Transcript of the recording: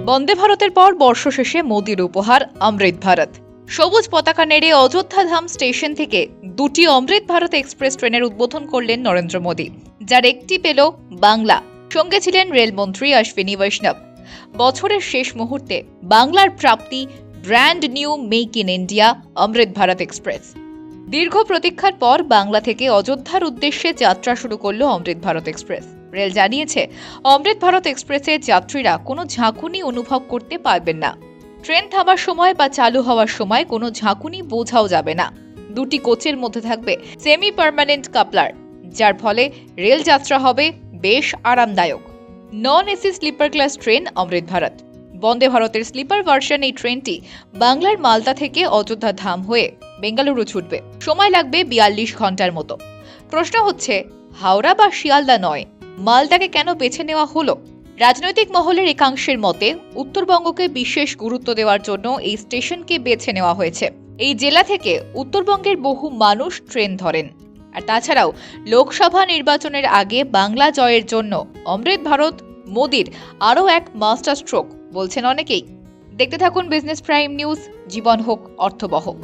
বন্দে ভারতের পর বর্ষশেষে মোদির উপহার, অমৃত ভারত। সবুজ পতাকা নেড়ে অযোধ্যা ধাম স্টেশন থেকে দুটি অমৃত ভারত এক্সপ্রেস ট্রেনের উদ্বোধন করলেন নরেন্দ্র মোদী, যার একটি পেল বাংলা। সঙ্গে ছিলেন রেলমন্ত্রী অশ্বিনী বৈষ্ণব। বছরের শেষ মুহূর্তে বাংলার প্রাপ্তি brand new make in India Amrit Bharat express. দীর্ঘ প্রতীক্ষার পর বাংলা থেকে অযোধ্যার উদ্দেশ্যে যাত্রা শুরু করল অমৃত ভারত এক্সপ্রেস। রেল জানিয়েছে, অমৃত ভারত এক্সপ্রেসের যাত্রীরা কোনো ঝাঁকুনি অনুভব করতে পারবেন না। ট্রেন থামার সময় বা চালু হওয়ার সময় কোনো ঝাঁকুনি বোঝাও যাবে না। দুটি কোচের মধ্যে থাকবে সেমি পার্মানেন্ট কাপলার যার ফলে রেল যাত্রা হবে বেশ আরামদায়ক। Non AC sleeper class train Amrit Bharat. Vande ভারতের স্লিপার ভার্সন এই ট্রেনটি বাংলার মালদা থেকে অযোধ্যা ধাম হয়ে বেঙ্গালুরু ছুটবে। সময় লাগবে বিয়াল্লিশ ঘণ্টার মতো। প্রশ্ন হচ্ছে, হাওড়া বা শিয়ালদা নয়? মালদাকে কেন বেছে নেওয়া হলো? রাজনৈতিক মহলের একাংশের মতে, উত্তরবঙ্গকে বিশেষ গুরুত্ব দেওয়ার জন্য এই স্টেশনকে বেছে নেওয়া হয়েছে। এই জেলা থেকে উত্তরবঙ্গের বহু মানুষ ট্রেন ধরেন। আর তাছাড়াও, লোকসভা নির্বাচনের আগে বাংলা জয়ের জন্য অমৃত ভারত, মোদির আরও এক মাস্টার স্ট্রোক বলছেন অনেকেই। দেখতে থাকুন বিজনেস প্রাইম নিউজ, জীবন হোক অর্থবহ।